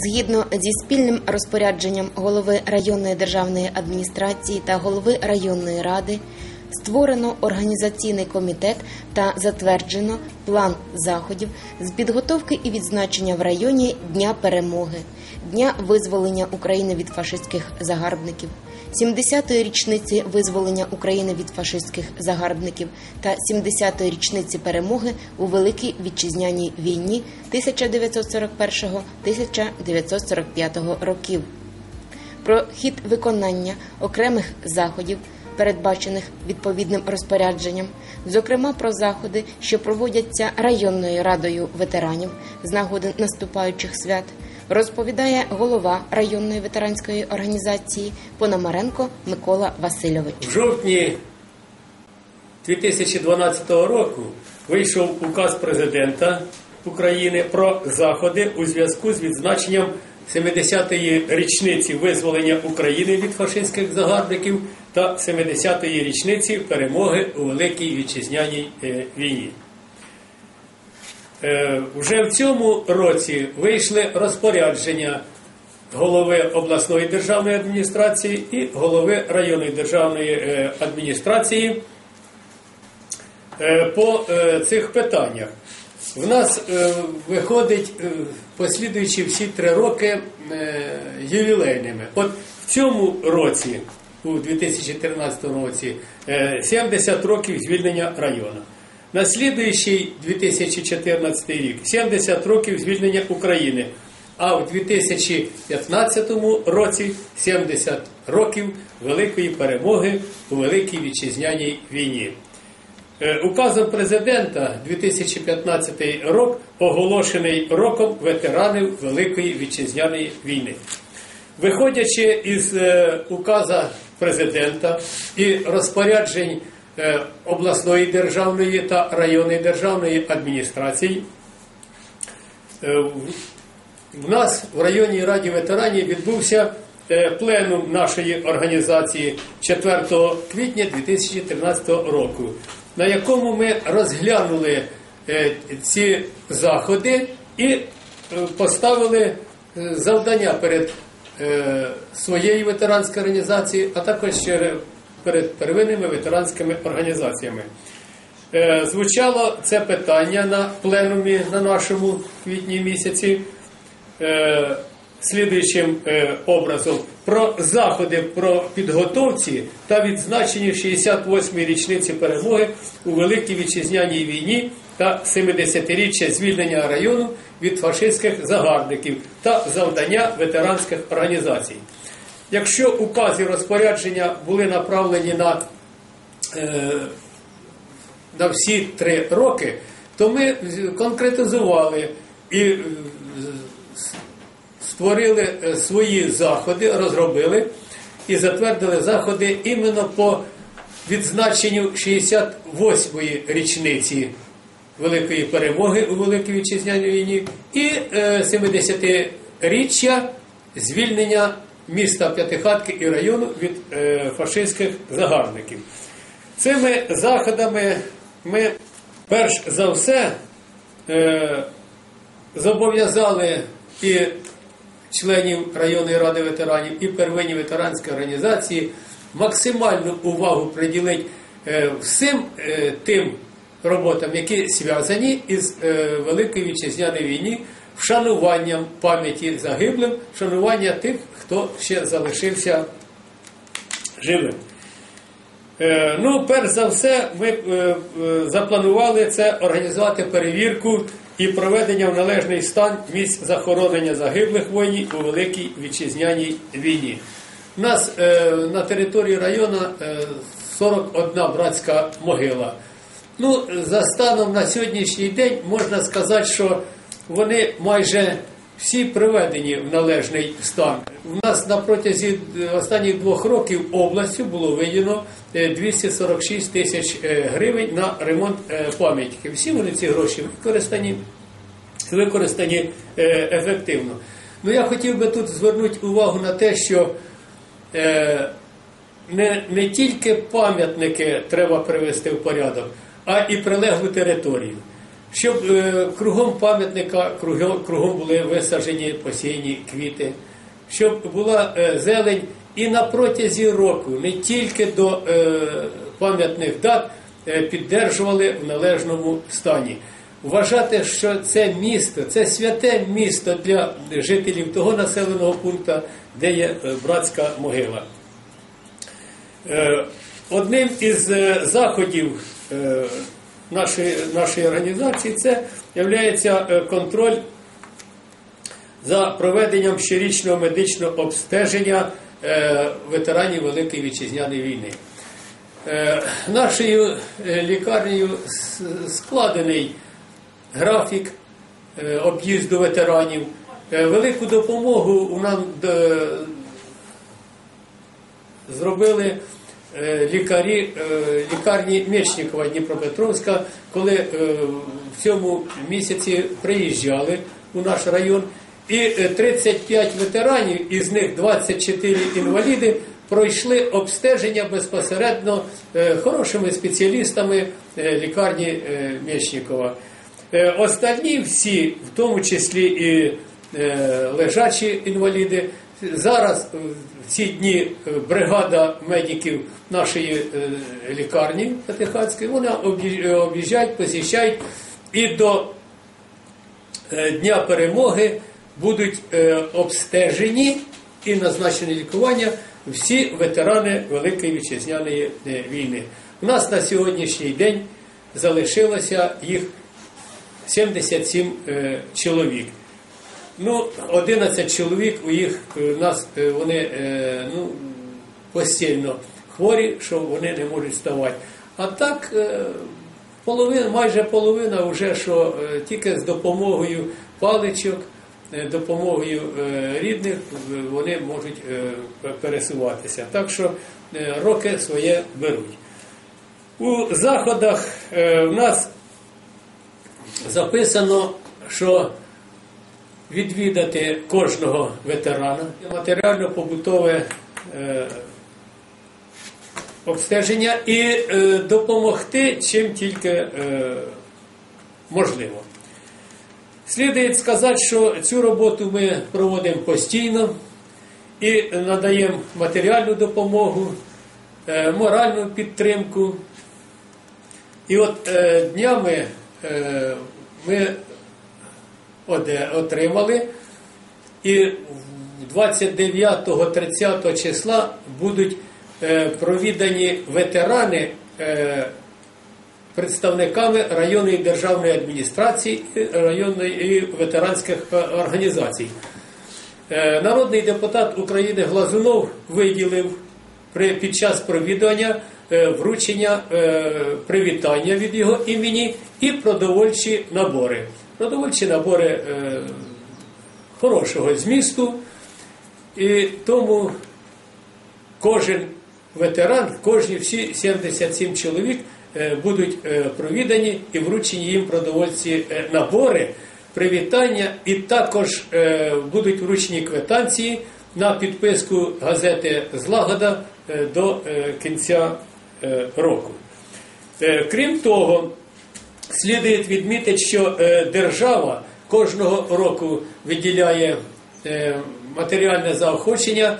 Згідно зі спільним розпорядженням голови районної державної адміністрації та голови районної ради створено організаційний комітет та затверджено план заходів з підготовки і відзначення в районі Дня перемоги, Дня визволення України від фашистських загарбників. 70-ї річниці визволення України від фашистських загарбників та 70-ї річниці перемоги у Великій Вітчизняній війні 1941-1945 років. Про хід виконання окремих заходів, передбачених відповідним розпорядженням, зокрема про заходи, що проводяться районною радою ветеранів з нагоди наступаючих свят розповідає голова районної ветеранської організації Пономаренко Микола Васильович. В жовтні 2012 року вийшов указ президента України про заходи у зв'язку з відзначенням 70-ї річниці визволення України від фашистських загарбників та 70-ї річниці перемоги у Великій Вітчизняній е, війні. Е, Вже в цьому році вийшли розпорядження голови обласної державної адміністрації і голови районної державної е, адміністрації е, по цих питаннях. В нас виходить послідуючи всі три роки ювілейними. От в цьому році, у 2013 році, е, 70 років звільнення району. На слідуючий 2014 рік 70 років звільнення України, а в 2015 році 70 років великої перемоги у Великій Вітчизняній війні. Е, Указом президента 2015 рок оголошений роком ветеранів Великої Вітчизняної війни. Виходячи із е, указа президента і розпоряджень обласної державної та районної державної адміністрації, е, в- в нас в районній раді ветеранів відбувся е, пленум нашої організації 4 квітня 2013 року, на якому ми розглянули е, ці заходи і е, поставили е, завдання перед е, своєю ветеранською організацією, а також перед первинними ветеранськими організаціями. Е, Звучало це питання на пленумі на нашому квітні місяці е, слідуючим е, образом про заходи про підготовці та відзначенні 68-ї річниці перемоги у Великій Вітчизняній війні та 70-річчя звільнення району від фашистських загарбників та завдання ветеранських організацій. Якщо укази розпорядження були направлені на е, на всі три роки, то ми конкретизували і е, створили е, свої заходи, розробили і затвердили заходи іменно по відзначенню 68-ї річниці Великої перемоги у Великій Вітчизняній війні і е, 70-річчя звільнення міста П'ятихатки і району від е, фашистських загарбників. Цими заходами ми перш за все е, зобов'язали і членів районної ради ветеранів, і первинні ветеранські організації максимальну увагу приділити е, всім тим роботам, які зв'язані із Великою Вітчизняною війні, вшануванням пам'яті загиблим, вшанування тих, хто ще залишився живим. Е, Ну, перш за все, ми е, е, запланували це організувати перевірку і проведення в належний стан місць захоронення загиблих воїнів у Великій Вітчизняній війні. У нас на території району е, 41 братська могила. Ну, за станом на сьогоднішній день можна сказати, що вони майже всі приведені в належний стан. У нас на протязі е, останніх двох років областю було виділено е, 246 тисяч е, гривень на ремонт е, пам'ятників. Всі вони ці гроші використані, використані е, ефективно. Ну я хотів би тут звернути увагу на те, що е, не, не тільки пам'ятники треба привести в порядок, а і прилеглу територію. Щоб е, кругом пам'ятника кругом, були висаджені посіяні квіти, щоб була е, зелень і на протязі року не тільки до е, пам'ятних дат піддержували в належному стані. Вважати, що це місто, це святе місто для жителів того населеного пункту, де є братська могила. Одним із заходів нашої, нашої організації це є контроль за проведенням щорічного медичного обстеження е, ветеранів Великої Вітчизняної війни. Е, Нашою е, лікарнею складений графік е, об'їзду ветеранів. Е, Велику допомогу нам е, зробили е, лікарі е, лікарні Мечникова Дніпропетровська, коли е, в цьому місяці приїжджали у наш район. І е, 35 ветеранів, із них 24 інваліди, пройшли обстеження безпосередньо е, хорошими спеціалістами е, лікарні е, Мечникова. Е, Остальні всі, в тому числі і е, лежачі інваліди, зараз е, в ці дні е, бригада медиків нашої е, лікарні об'їж- е, об'їжджають, посіщають і до Дня перемоги будуть обстежені і назначені лікування всі ветерани Великої Вітчизняної війни. У нас на сьогоднішній день залишилося їх 77 е, чоловік. Ну, 11 чоловік у їх у нас е, вони е, ну, постійно хворі, що вони не можуть вставати. А так, е, половина, майже половина вже що е, тільки з допомогою паличок, е, допомогою е, рідних е, вони можуть е, пересуватися. Так що е, роки своє беруть. У заходах е, в нас записано, що відвідати кожного ветерана, матеріально-побутове е, обстеження і е, допомогти чим тільки е, можливо. Слідує сказати, що цю роботу ми проводимо постійно і надаємо матеріальну допомогу, моральну підтримку. І от днями ми отримали, і 29-30 числа будуть е, провідані ветерани е, представниками районної державної адміністрації районної і ветеранських е, організацій. Народний депутат України Глазунов виділив під час провідування вручення привітання від його імені і продовольчі набори. Продовольчі набори е, хорошого змісту, і тому кожен ветеран, кожні всі 77 чоловік е, будуть е, провідані і вручені їм продовольці е, набори, привітання, і також е, будуть вручені квитанції на підписку газети Злагода е, до кінця року. Крім того, слідує відмітити, що е, держава кожного року виділяє е, матеріальне заохочення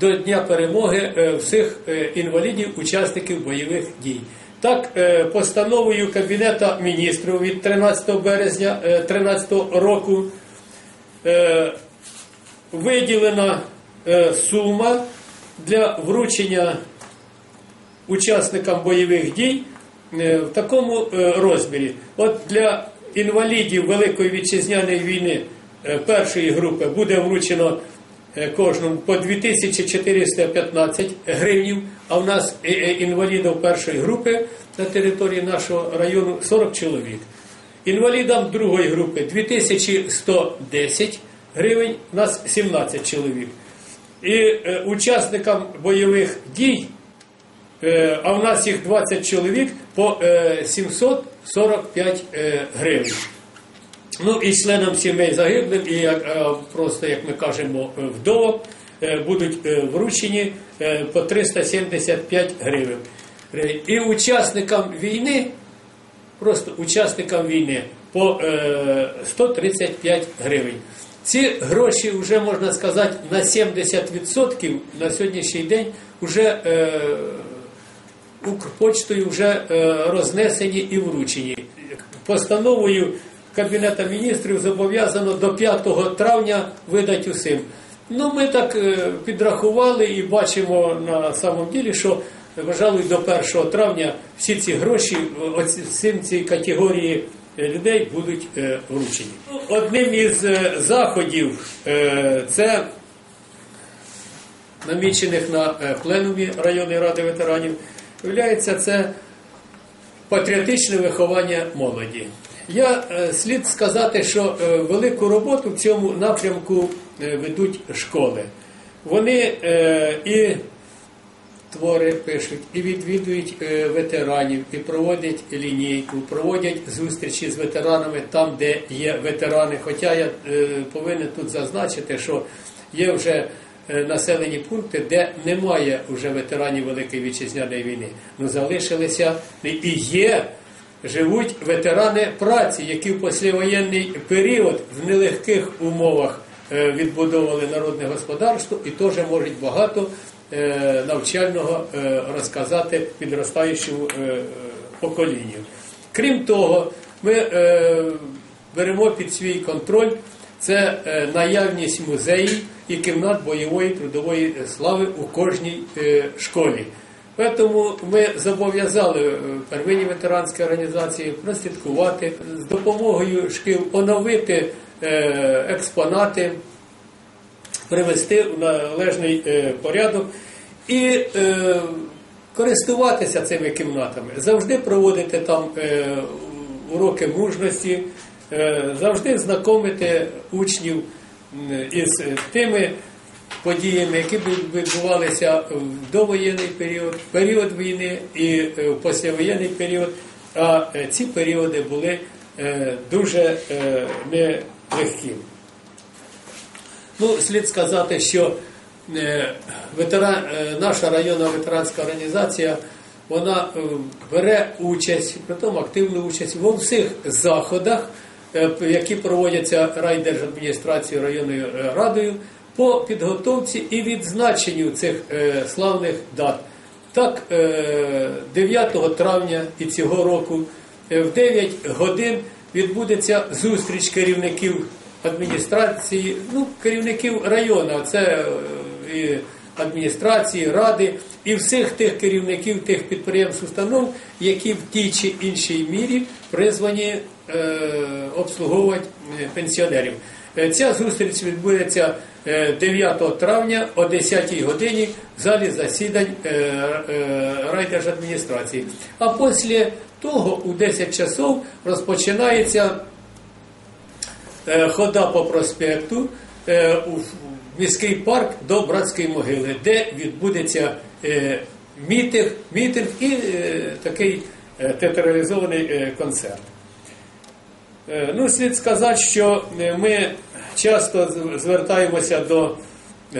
до Дня перемоги е, всіх інвалідів, учасників бойових дій. Так, постановою Кабінету міністрів від 13 березня 2013 року виділена сума для вручення учасникам бойових дій в такому е, розмірі. От для інвалідів Великої вітчизняної війни е, першої групи буде вручено е, кожному по 2415 гривнів, а в нас е, е, інвалідів першої групи на території нашого району 40 чоловік. Інвалідам другої групи 2110 гривень, у нас 17 чоловік. І е, учасникам бойових дій Е, а в нас їх 20 чоловік по е, 745 е, гривень. Ну і членам сімей загиблим, і як, е, просто, як ми кажемо, е, вдовок е, будуть е, вручені е, по 375 гривень. Е, І учасникам війни просто учасникам війни по е, 135 гривень. Ці гроші вже можна сказати на 70% на сьогоднішній день вже е, Укрпочтою вже е, рознесені і вручені. Постановою Кабінету міністрів зобов'язано до 5 травня видати усім. Ну, ми так е, підрахували і бачимо на самом ділі, що, вважали, до 1 травня всі ці гроші всім цій категорії е, людей будуть вручені. Одним із заходів це намічених на пленумі районної ради ветеранів, являється це патріотичне виховання молоді. Я е, слід сказати, що е, велику роботу в цьому напрямку е, ведуть школи. Вони і твори пишуть, і відвідують ветеранів, і проводять лінійку, проводять зустрічі з ветеранами там, де є ветерани. Хоча я повинен тут зазначити, що є вже населені пункти, де немає вже ветеранів Великої вітчизняної війни. Ну залишилися і є. Живуть ветерани праці, які в післявоєнний період в нелегких умовах е, відбудовували народне господарство і теж можуть багато е, навчального е, розказати підростаючому е, е, поколінню. Крім того, ми е, беремо під свій контроль це е, наявність музеїв і кімнат бойової трудової слави у кожній е, школі. Тому ми зобов'язали е, первинні ветеранські організації прослідкувати з допомогою шкіл оновити е, експонати, привести в належний е, порядок і е, користуватися цими кімнатами, завжди проводити там е, уроки мужності, е, завжди знайомити учнів із тими подіями, які відбувалися в довоєнний період, в період війни і е, в післявоєнний період. А е, ці періоди були е, дуже е, нелегкі. Ну, слід сказати, що е, е, наша районна ветеранська організація вона е, бере участь, притом активну участь во всіх заходах, е, які проводяться райдержадміністрацією районною е, радою по підготовці і відзначенню цих е, славних дат. Так, е, 9 травня і цього року е, в 9 годин відбудеться зустріч керівників адміністрації, ну, керівників району, це е, і адміністрації, ради, і всіх тих керівників тих підприємств, установ, які в тій чи іншій мірі призвані е, обслуговувати е, пенсіонерів. Е, Ця зустріч відбудеться е, 9 травня о 10 годині в залі засідань е, е, райдержадміністрації. А після того у 10 часов розпочинається е, хода по проспекту е, у міський парк до братської могили, де відбудеться е, мітинг, мітинг і е, такий е, театралізований е, концерт. Е, Ну, слід сказати, що е, ми часто звертаємося до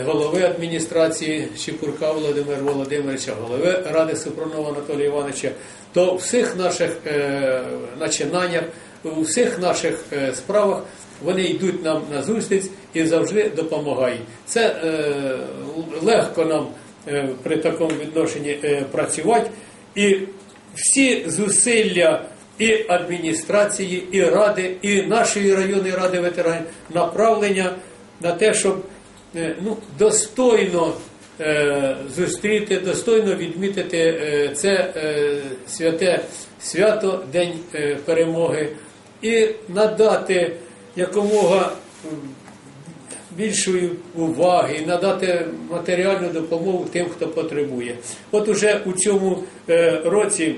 голови адміністрації Чепурка Володимира Володимировича, голови Ради Супронова Анатолія Івановича, то в всіх наших е, начинаннях, у всіх наших справах вони йдуть нам на зустріч і завжди допомагають. Це легко нам при такому відношенні працювати. І всі зусилля і адміністрації, і ради, і нашої районної ради ветеранів направлення на те, щоб е, ну, достойно е, зустріти, достойно відмітити е, це е, святе свято, День е, перемоги, і надати якомога більшої уваги, надати матеріальну допомогу тим, хто потребує. От уже у цьому е, році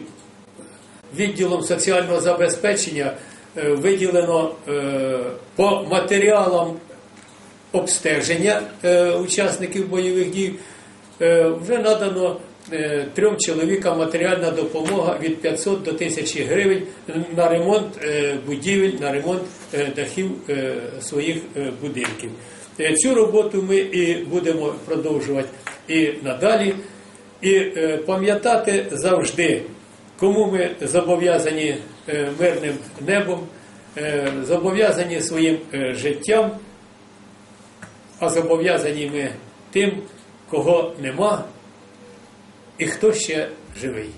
відділом соціального забезпечення е, виділено е, по матеріалам обстеження е, учасників бойових дій. Вже надано трьом чоловікам матеріальна допомога від 500 до 1000 гривень на ремонт будівель, на ремонт дахів своїх будинків. Цю роботу ми і будемо продовжувати і надалі, і пам'ятати завжди кому ми зобов'язані е, мирним небом, е, зобов'язані своїм е, життям, а зобов'язані ми тим, кого нема і хто ще живий.